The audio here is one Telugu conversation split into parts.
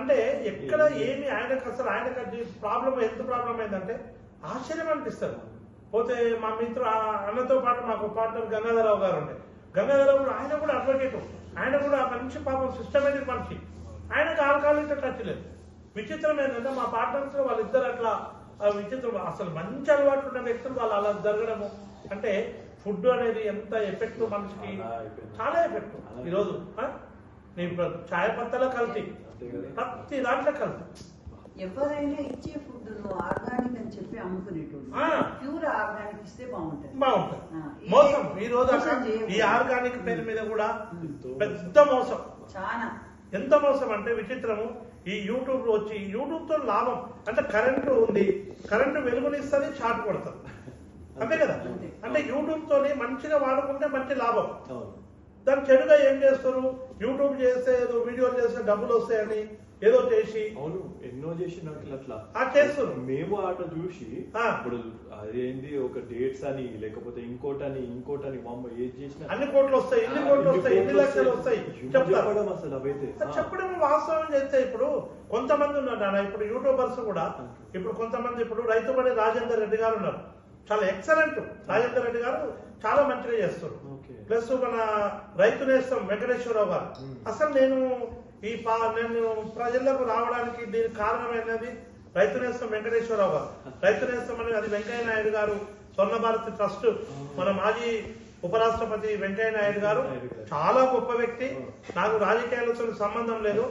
అంటే ఎక్కడ ఏమి ఆయనకు అసలు ఆయనకు అది ప్రాబ్లం ఎంత ప్రాబ్లం అయిందంటే ఆశ్చర్యం అనిపిస్తుంది పోతే మా మిత్రు అన్నతో పాటు మాకు పార్ట్నర్ గంగాధరరావు గారు ఉండే. గంగాధరరావు ఆయన కూడా అడ్వకేట్ ఆయన కూడా మంచి పాపం సిస్టమేటిక్ మనిషి. ఆయనకు ఆల్కహాలిక్ టచ్ లేదు. విచిత్రం ఏంటంటే మా పార్ట్నర్స్ వాళ్ళిద్దరు అట్లా విచిత్రం అసలు మంచి అలవాట్లు ఉన్న వ్యక్తులు వాళ్ళు అలా జరగడము. అంటే ఫుడ్ అనేది ఎంత ఎఫెక్ట్ మనిషికి? చాలా ఎఫెక్ట్ ఈరోజు? నీ చాయ్ పత్తలో కల్తీ. ప్రతి దాంట్లో కల్తీ. ఎవరైనా ఇచ్చే ఫుడ్ ఆర్గానిక్ అని చెప్పి అమ్ముకునేటోళ్ళు. ఆ. ప్యూర్ ఆర్గానిక్ ఇస్తే బాగుంటది. బాగుంటుంది. మోసం. ఈ రోజు. ఈ ఆర్గానిక్ పేరు మీద కూడా పెద్ద మోసం. చాలా ఎంత మోసం అంటే విచిత్రము. ఈ యూట్యూబ్లో వచ్చి యూట్యూబ్తో లాభం. అంటే కరెంటు ఉంది. కరెంటు వెలుగునిస్తుంది షార్ట్ కొడుతుంది. అంతే కదా. అంటే యూట్యూబ్ తోని మంచిగా వాడుకుంటే మంచి లాభం. దాని చెడుగా ఏం చేస్తారు? యూట్యూబ్ చేస్తే ఏదో వీడియోలు చేస్తే డబ్బులు వస్తాయని ఏదో చేసి. అవును ఎన్నో చేసినట్లు అట్లా. ఆ చేస్తారు మేము ఆట చూసి. ఇప్పుడు అదేంది ఒక డేట్స్ అని లేకపోతే ఇంకోటని ఇంకోటని మా అమ్మ ఏది చేసినా. అన్ని కోట్లు వస్తాయి ఇన్ని కోట్లు వస్తాయి ఇన్ని లక్షలు వస్తాయి? చెప్పడం అసలు అవైతే. చెప్పడం వాస్తవం చేస్తే ఇప్పుడు కొంతమంది ఉన్నారు నాన్న ఇప్పుడు యూట్యూబర్స్ కూడా ఇప్పుడు కొంతమంది ఇప్పుడు రైతుబడి రాజేందర్ రెడ్డి గారు ఉన్నారు. చాలా ఎక్సలెంట్ రాజేందర్ రెడ్డి గారు చాలా మంచిగా చేస్తారు. ప్లస్ మన రైతు నేస్తం వెంకటేశ్వరరావు గారు. అసలు నేను ఈ పా నేను ప్రజలకు రావడానికి దీనికి కారణమైనది రైతు నేస్తం వెంకటేశ్వరరావు గారు. రైతు నేస్తం అనేది అది వెంకయ్య నాయుడు గారు స్వర్ణ భారతి ట్రస్ట్ మన మాజీ ఉపరాష్ట్రపతి వెంకయ్య నాయుడు గారు. చాలా గొప్ప వ్యక్తి. నాకు రాజకీయాలతో సంబంధం లేదు.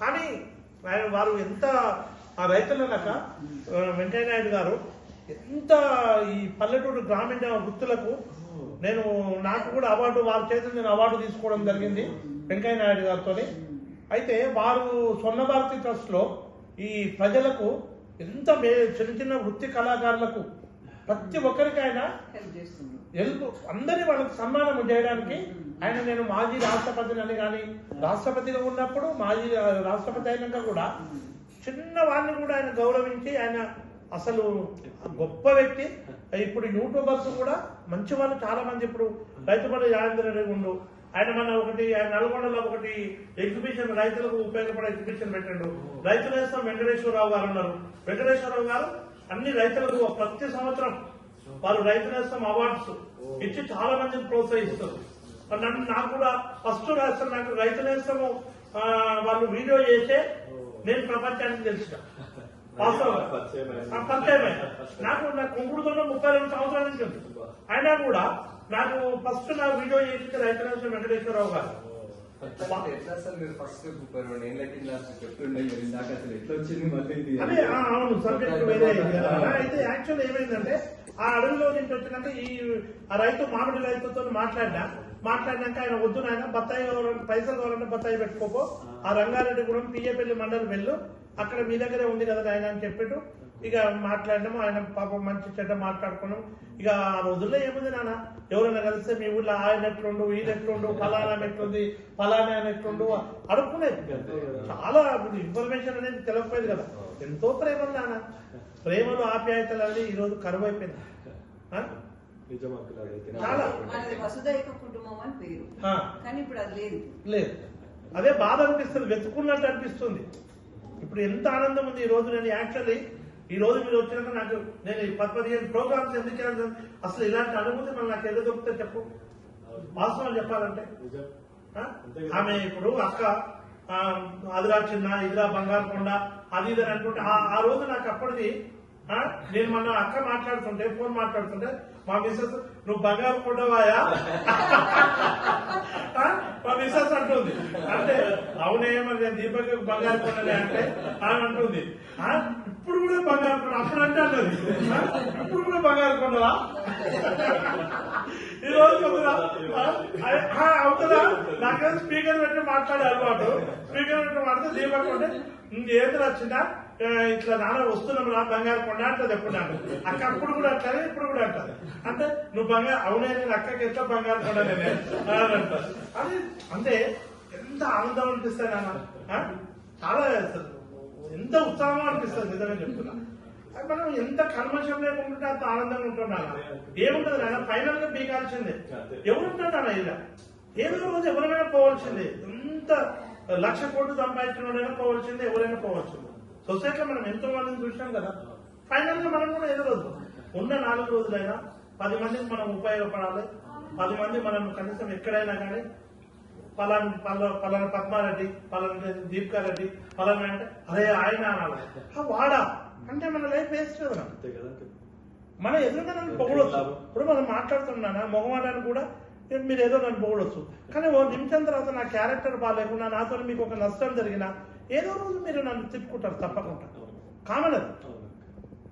కానీ ఆయన వారు ఎంత ఆ రైతులనక వెంకయ్య నాయుడు గారు ఎంత ఈ పల్లెటూరు గ్రామీణ వృత్తులకు నేను నాకు కూడా అవార్డు వారి చేతులు నేను అవార్డు తీసుకోవడం జరిగింది వెంకయ్య నాయుడు గారితో అయితే వారు స్వర్ణ భారతి ట్రస్ట్లో ఈ ప్రజలకు ఎంత మే చిన్న చిన్న వృత్తి కళాకారులకు ప్రతి ఒక్కరికి ఆయన హెల్ప్ అందరి వాళ్ళకి సన్మానం చేయడానికి ఆయన నేను మాజీ రాష్ట్రపతిని అని కానీ రాష్ట్రపతిగా ఉన్నప్పుడు మాజీ రాష్ట్రపతి అయినాక కూడా చిన్న వాడిని కూడా ఆయన గౌరవించి ఆయన అసలు గొప్ప వ్యక్తి. ఇప్పుడు యూట్యూబర్స్ కూడా మంచి వాళ్ళు చాలా మంది ఇప్పుడు రైతుపడి రాజేంద్ర రెడ్డి ఉండు ఆయన మన ఒకటి ఆయన నల్గొండలో ఒకటి ఎగ్జిబిషన్ రైతులకు ఉపయోగపడే ఎగ్జిబిషన్ పెట్టండు. రైతు నేస్తం వెంకటేశ్వరరావు గారు ఉన్నారు. వెంకటేశ్వరరావు గారు అన్ని రైతులకు ప్రతి సంవత్సరం వారు రైతు నేస్తం అవార్డ్స్ ఇచ్చి చాలా మందిని ప్రోత్సహిస్తారు. నన్ను నాకు కూడా ఫస్ట్ రాష్ట్రం నాకు రైతు నేస్తము వాళ్ళు వీడియో చేస్తే నేను ప్రపంచానికి తెలిసిన పరిచయమైన. పరిచయమైన. నాకు నా కుంకుడుతో ముప్పై రెండు సంవత్సరాల నుంచి ఉంది. అయినా కూడా నాకు ఫస్ట్ నా వీడియో చేసి రైతు వెంకటేశ్వరరావు గారు. ఎట్లా మీరు ఫస్ట్ ముప్పై రెండు ఏళ్ళ కింద అసలు చెప్తుండే మీరు ఇందాక అసలు ఎట్లా వచ్చింది మళ్ళీ ఇది? అదే ఆ, అవును సబ్జెక్ట్ వేరే అయితే యాక్చువల్ ఏమైందంటే ఆ అడవిలో నుంచి వచ్చినాక ఈ ఆ రైతు మామిడి రైతుతో మాట్లాడినా. మాట్లాడినాక ఆయన వద్దు నాయన బత్తాయి పైసలు కావాలంటే బత్తాయి పెట్టుకోపో. ఆ. రంగారెడ్డిగూడెం పియ్యపల్లి మండలి వెళ్ళు. అక్కడ మీ దగ్గరే ఉంది కదా ఆయన అని చెప్పిట్టు ఇక మాట్లాడినాము ఆయన పాపం మంచి చెడ్డ మాట్లాడుకున్నాం. ఇక ఆ రోజుల్లో ఏముంది నాన్న? ఎవరైనా కలిస్తే మీ ఊళ్ళో ఆయన ఎట్లుండు ఈయన ఎట్లుండు ఫలానా ఎట్లుంది ఫలానా ఆయన ఎట్లుండు అడుక్కునేది. చాలా ఇన్ఫర్మేషన్ అనేది తెలియకపోయేది కదా. ఎంతో ప్రేమ నాన్న. ప్రేమలు ఆప్యాయతలు అనేది ఈ రోజు కరువు అయిపోయింది వసుదైక కుటుంబం అని పేరు. కానీ ఇప్పుడు అది లేదు. లేదు. అదే బాధ అనిపిస్తుంది వెతుకున్నట్టు అనిపిస్తుంది. ఇప్పుడు ఎంత ఆనందం ఉంది ఈ రోజు నేను యాక్చువల్లీ ఈ రోజు మీరు వచ్చినాక నాకు నేను పది పదిహేను ప్రోగ్రామ్స్ ఎందుకు చేయాలి అసలు ఇలాంటి అనుభూతి మళ్ళీ నాకు ఏదో దొరికితే చెప్పు. వాస్తవం చెప్పాలంటే? ఆమె ఇప్పుడు అక్క అదిరా చిన్న ఇదిరా బంగారు కొండ అది ఇది అని అంటుంటే ఆ- ఆ రోజు నాకు అప్పటిది నేను మొన్న అక్క మాట్లాడుతుంటే ఫోన్ మాట్లాడుతుంటే మా మిస్సెస్ నువ్వు బంగారు కొండవాయా? మా మిస్సెస్ అంటుంది. అంటే అవునే మరి నేను దీపక్ బంగారు కొండలే అంటే ఆమె అంటుంది. ఇప్పుడు కూడా బంగారు కొండ అప్పుడు అంటే అన్నది. ఇప్పుడు కూడా బంగారు కొండవా ఈ రోజు అవుతుందా? అవుతుందా? నాకేదో స్పీకర్ పెట్టి మాట్లాడే అలవాటు. స్పీకర్ పెట్టి మాట్లాడితే దీపక్ అంటే ఏది వచ్చిందా ఇట్లా నాన్న వస్తున్నాం రా బంగారు కొండ అంటది ఎప్పుడు నాకు అక్క అప్పుడు కూడా అట్లనే ఇప్పుడు కూడా అంటది అంటే నువ్వు బంగారు అవునే నేను అక్కకి ఎట్లా బంగారు కొండ నేనే? అని అంటది అది అంటే ఎంత ఆనందం అనిపిస్తుంది నాన్న? చాలా ఎంత ఉత్సాహం అనిపిస్తుంది నిజంగా చెప్తున్నా. మనం ఎంత కల్మషం లేకుండా అంత ఆనందంగా ఉంటున్నా ఏముంటది నాన్న ఫైనల్గా బీకాల్సిందే ఎవరుంటాడు నాన్న ఇలా? ఏదో రోజు ఎవరైనా పోవాల్సిందే. ఎంత లక్ష కోట్లు సంపాదించిన పోవచ్చింది ఎవరైనా పోవచ్చు సొసైటీలో మనం ఎంతో మందిని చూసినాం కదా. ఫైనల్గా మనం కూడా ఎదురొద్దు ఉన్న నాలుగు రోజులైనా పది మందికి మనం ఉపయోగపడాలి. పది మంది మనం కనీసం ఎక్కడైనా కానీ పలానా పలానా పలానా పద్మారెడ్డి పలానా దీపికారెడ్డి పలానా అంటే అరే ఆయన అనాలి. వాడా? అంటే మన లైఫ్ వేస్ట్ కదా. మన ఎదురుగా నన్ను పొగడొచ్చు? ఇప్పుడు మనం మాట్లాడుతున్నానా? మొహమాటాన్ని కూడా మీరు ఏదో నన్ను పొగడొచ్చు. కానీ ఓ నిమిషం తర్వాత నా క్యారెక్టర్ బాగాలేకుండా నాతో మీకు ఒక నష్టం జరిగినా ఏదో రోజు మీరు నన్ను తిట్టుకుంటారు తప్పకుండా. కామన్ అది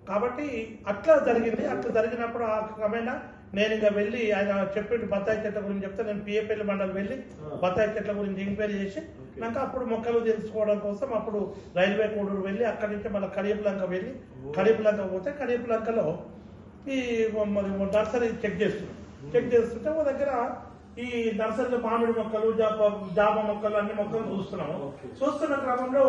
కాబట్టి అట్లా జరిగింది. అట్లా జరిగినప్పుడు ఆ క్రమేణా నేను ఇంకా వెళ్ళి ఆయన చెప్పిన బత్తాయి చెట్ల గురించి చెప్తే నేను పిఏపల్లి మండలి వెళ్ళి బత్తాయి చెట్ల గురించి ఎంక్వైరీ చేసి నాకు అప్పుడు మొక్కలు తెలుసుకోవడం కోసం అప్పుడు రైల్వే కోడూరు వెళ్ళి అక్కడి నుంచి మళ్ళీ కడియపులంక వెళ్ళి కడియపులంక పోతే కడియపులంకలో ఈ నర్సరీ చెక్ చేస్తున్నాం. చెక్ చేస్తుంటే ఓ దగ్గర ఈ నర్సరీలో మామిడి మొక్కలు జాప జామ మొక్కలు అన్ని మొక్కలు చూస్తున్నాము. చూస్తున్న క్రమంలో